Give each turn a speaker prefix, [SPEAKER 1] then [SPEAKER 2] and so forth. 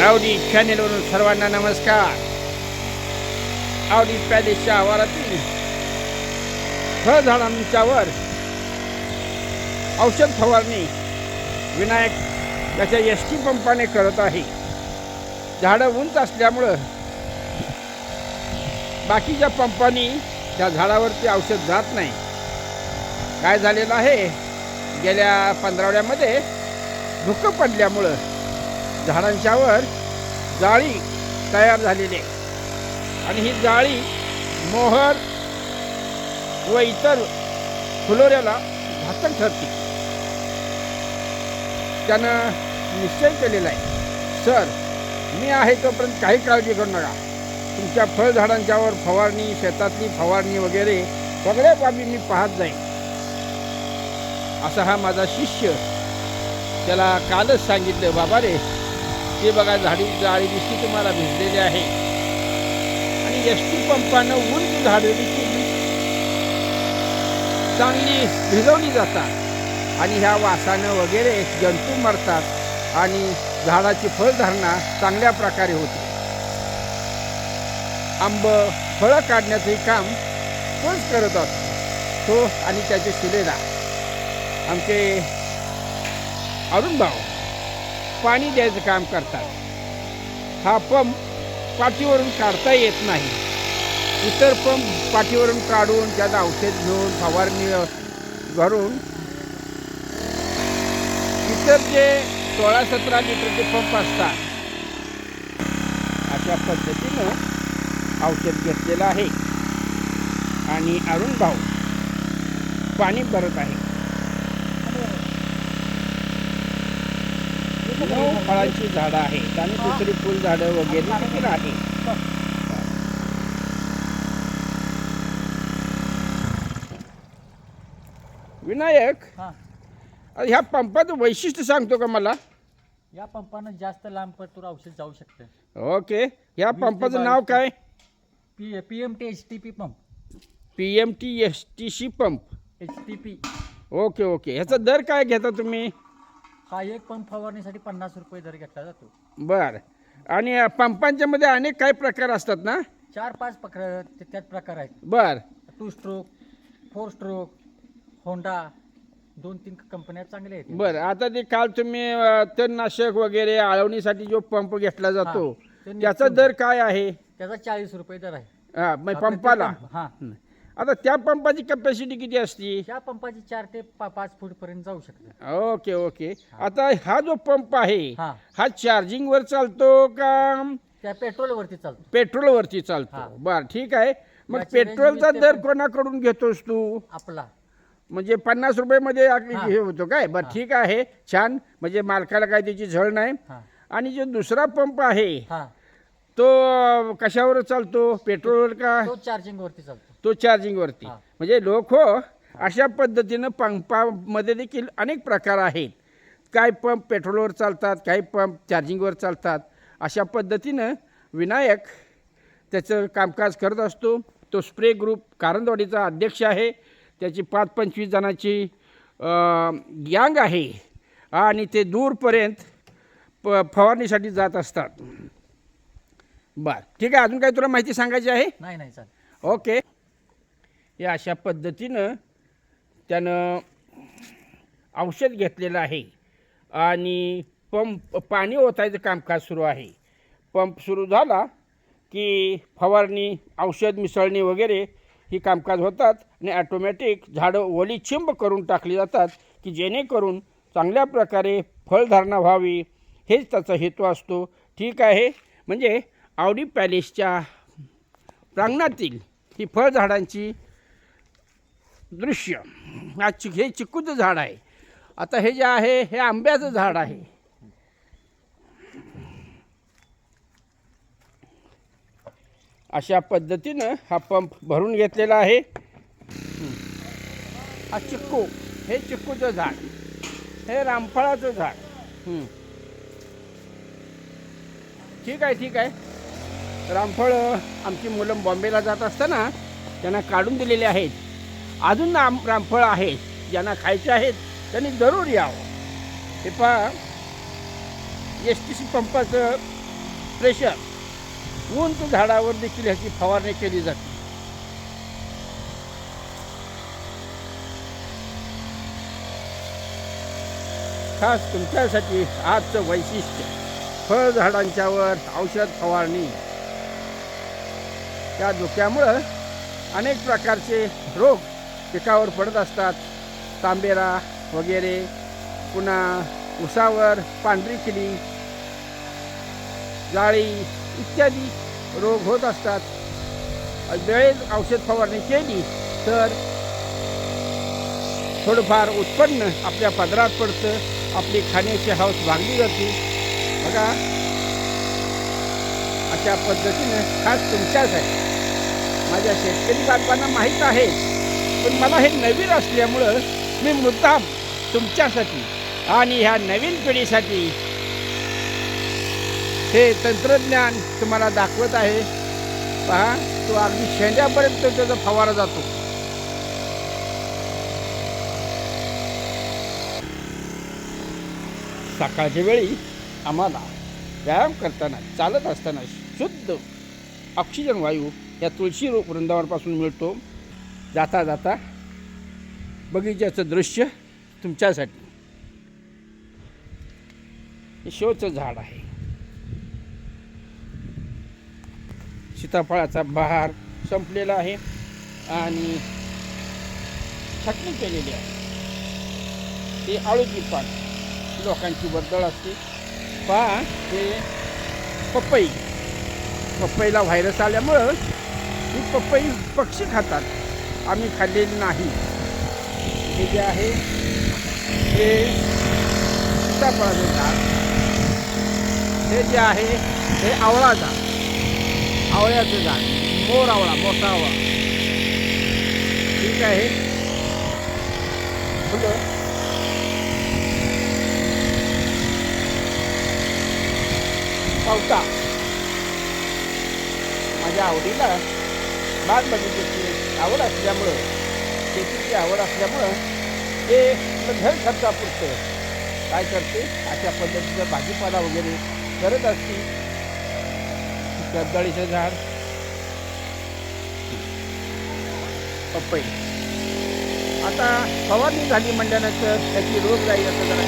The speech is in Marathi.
[SPEAKER 1] आवडी चॅनेलवरून सर्वांना नमस्कार. आवडी पॅलेसच्या आवारातील फळझाडांच्यावर औषध फवारणी. विनायक त्याच्या एस टी पंपाने करत आहे. झाडं उंच असल्यामुळं बाकीच्या पंपानी त्या झाडावरती औषध जात नाही. काय झालेलं आहे? गेल्या पंधरावड्यामध्ये धुकं पडल्यामुळं झाडांच्यावर जाळी तयार झालेली आहे. आणि ही जाळी मोहर व इतर फुलोऱ्याला घातक ठरते. त्यानं निश्चय केलेला आहे. सर मी आहे तोपर्यंत काही काळजी करू नका. तुमच्या फळझाडांच्यावर फवारणी शेतातली फवारणी वगैरे सगळ्या बाबी मी पाहत जाईन. असा हा माझा शिष्य. त्याला कालच सांगितलं बाबा रे ते बघा झाडी जाळी दिसती तुम्हाला भिजलेली आहे. आणि एस टी पंपानं उंच झालेली केली. चांगली भिजवली जातात. आणि ह्या वासानं वगैरे जंतू मरतात आणि झाडाची फळधारणा चांगल्या प्रकारे होते. आंब फळं काढण्याचंही काम तोच करत असतो. तो आणि त्याचे शिलेदार आमचे अरुण भाऊ. पाणी द्यायचं काम करतात. हा पंप पाठीवरून काढता येत नाही. इतर पंप पाठीवरून काढून त्यात औषध घेऊन फवारणी भरून इतर जे सोळा सतरा लिटरचे पंप असतात अशा पद्धतीनं औषध घेतलेलं आहे. आणि अरुण भाऊ पाणी भरत आहे नऊ फळांची झाडं आहेत आणि दुसरी फुलझाडं वगैरे देखील आहे. विनायक
[SPEAKER 2] हा.
[SPEAKER 1] ह्या पंपाचं वैशिष्ट्य सांगतो का मला?
[SPEAKER 2] या पंपानं जास्त लांब पडतूर औषध जाऊ शकतं.
[SPEAKER 1] ओके. ह्या
[SPEAKER 2] ते
[SPEAKER 1] पंपाचं नाव काय?
[SPEAKER 2] P P M T H T P pump.
[SPEAKER 1] P M T S T C pump.
[SPEAKER 2] H T P
[SPEAKER 1] okay okay. ह्याचा दर काय घेता तुम्ही?
[SPEAKER 2] हा एक पंप फवारणीसाठी पन्नास रुपये दर घेतला जातो.
[SPEAKER 1] बर. आणि पंपांच्या मध्ये अनेक काही प्रकार असतात ना?
[SPEAKER 2] चार पाच प्रकार त्यात प्रकार आहेत.
[SPEAKER 1] बर.
[SPEAKER 2] Two stroke four stroke Honda दोन तीन कंपन्या चांगल्या आहेत.
[SPEAKER 1] बर. आता ते काल तुम्ही अ, तणनाशक वगैरे आळवणीसाठी जो पंप घेतला जातो
[SPEAKER 2] हा,
[SPEAKER 1] त्याचा. दर काय आहे?
[SPEAKER 2] त्याचा चाळीस रुपये दर आहे.
[SPEAKER 1] हा मग
[SPEAKER 2] आपल्या
[SPEAKER 1] पंपाला?
[SPEAKER 2] पंप- हा.
[SPEAKER 1] हं. आता त्या पंपाची कॅपॅसिटी किती असती?
[SPEAKER 2] त्या पंपाची चार ते पा- पाच फूट पर्यंत जाऊ शकतं.
[SPEAKER 1] Okay okay. आता हा जो पंप आहे
[SPEAKER 2] हा.
[SPEAKER 1] हा चार्जिंग वर चालतो का?
[SPEAKER 2] त्या पेट्रोलवरती चालतो.
[SPEAKER 1] पेट्रोल वरती चालतो. बर ठीक आहे. मग पेट्रोलचा दर कोणाकडून घेतोस तू?
[SPEAKER 2] आपला.
[SPEAKER 1] म्हणजे पन्नास रुपये मध्ये आपली
[SPEAKER 2] हा.
[SPEAKER 1] हे होतो काय? बर. ठीक आहे. छान. म्हणजे मालकाला काय त्याची झळ नाही.
[SPEAKER 2] हा.
[SPEAKER 1] आणि जो दुसरा पंप आहे
[SPEAKER 2] हा.
[SPEAKER 1] तो कशावर चालतो? पेट्रोलवर का?
[SPEAKER 2] तो चार्जिंग वरती चालतो.
[SPEAKER 1] तो चार्जिंग वरती.
[SPEAKER 2] हा.
[SPEAKER 1] म्हणजे लोक हो अशा पद्धतीनं पंपामध्ये देखील अनेक प्रकार आहेत. काही पंप पेट्रोलवर चालतात काही पंप चार्जिंगवर चालतात. अशा पद्धतीनं विनायक त्याचं कामकाज करत असतो. तो स्प्रे ग्रुप कारंदवाडीचा अध्यक्ष आहे. त्याची पाच पंचवीस जणांची गँग आहे. आणि ते दूरपर्यंत प फवारणीसाठी जात असतात. बर. ठीक आहे अजून काही तुला माहिती सांगायची आहे?
[SPEAKER 2] नाही नाही चालेल.
[SPEAKER 1] ओके. या अशा पद्धतीनं त्यानं औषध घेतलेलं आहे. आणि पंप पाणी ओतायचं कामकाज सुरू आहे. पंप सुरू झाला की फवारणी औषध मिसळणी वगैरे ही कामकाज होतात आणि ॲटोमॅटिक झाडं ओली छिंब करून टाकली जातात की जेणेकरून चांगल्या प्रकारे फळधारणा व्हावी. हेच त्याचा हेतू असतो. ठीक आहे. म्हणजे आवडी पॅलेसच्या प्रांगणातील ही फळझाडांची दृश्य. हा चि हे चिकूचं झाड आहे. आता हे जे आहे हे आंब्याचं झाड आहे. अशा पद्धतीनं हा पंप भरून घेतलेला आहे. हा चिक्कू हे चिक्कूचं झाड. हे रामफळाचं झाड. ठीक आहे ठीक आहे. रामफळ आमची मुलं बॉम्बेला जात असताना त्यांना काढून दिलेले आहेत. अजून आम रामफळ आहेत ज्यांना खायचे आहेत त्यांनी जरूर यावं. हे पहा एस टी सी पंपाचं प्रेशर उंच झाडावर देखील ह्याची फवारणी केली जाते. खास तुमच्यासाठी आजचं वैशिष्ट्य फळझाडांच्यावर औषध फवारणी. त्या धुक्यामुळं अनेक प्रकारचे रोग पिकावर पडत असतात. तांबेरा वगैरे पुन्हा उसावर पांढरी किडी जाळी इत्यादी रोग होत असतात. वेळेत औषध फवारणी केली तर थोडंफार उत्पन्न आपल्या पदरात पडतं. आपली खाण्याची हौस भागली जाते. बघा. अशा पद्धतीनं खास आहे माझ्या शेतकरी बांधवांना माहीत आहे. पण मला हे नवीन असल्यामुळं मी मुद्दाम तुमच्यासाठी आणि ह्या नवीन पिढीसाठी हे तंत्रज्ञान तुम्हाला दाखवत आहे. पहा तो अगदी शेंड्यापर्यंत त्याचा फवारा जातो. सकाळच्या वेळी आम्हाला व्यायाम करताना चालत असताना शुद्ध ऑक्सिजन वायू या तुळशी रोग वृंदावनापासून मिळतो. जाता जाता बगीच्याचं दृश्य तुमच्यासाठी. हे शोचं झाड आहे. सीताफळाचा बहार संपलेला आहे आणि छटणी केलेली आहे. ते आळूची पान लोकांची वर्दळ असते. पहा हे पपई. पपईला व्हायरस आल्यामुळं ही पपई पक्षी खातात. आम्ही खाल्लेली नाही. हे जे आहे हे सीताफळाचे झाड. हे जे आहे हे आवळा झाड. आवळ्याचं झाड. मोर आवळा मोठा आवळा. ठीक आहे. फुलं. पावता माझ्या आवडीला बाग बगीच्याची आवड असल्यामुळं शेतीची आवड असल्यामुळं ते घर खर्चापुरतं काय करते? अशा पद्धतीचा भाजीपाला वगैरे करत असते. कर्दळीचं झाड. पपई. आता फवारणी झाली म्हणल्यानंतर त्याची रोगराई असं जरा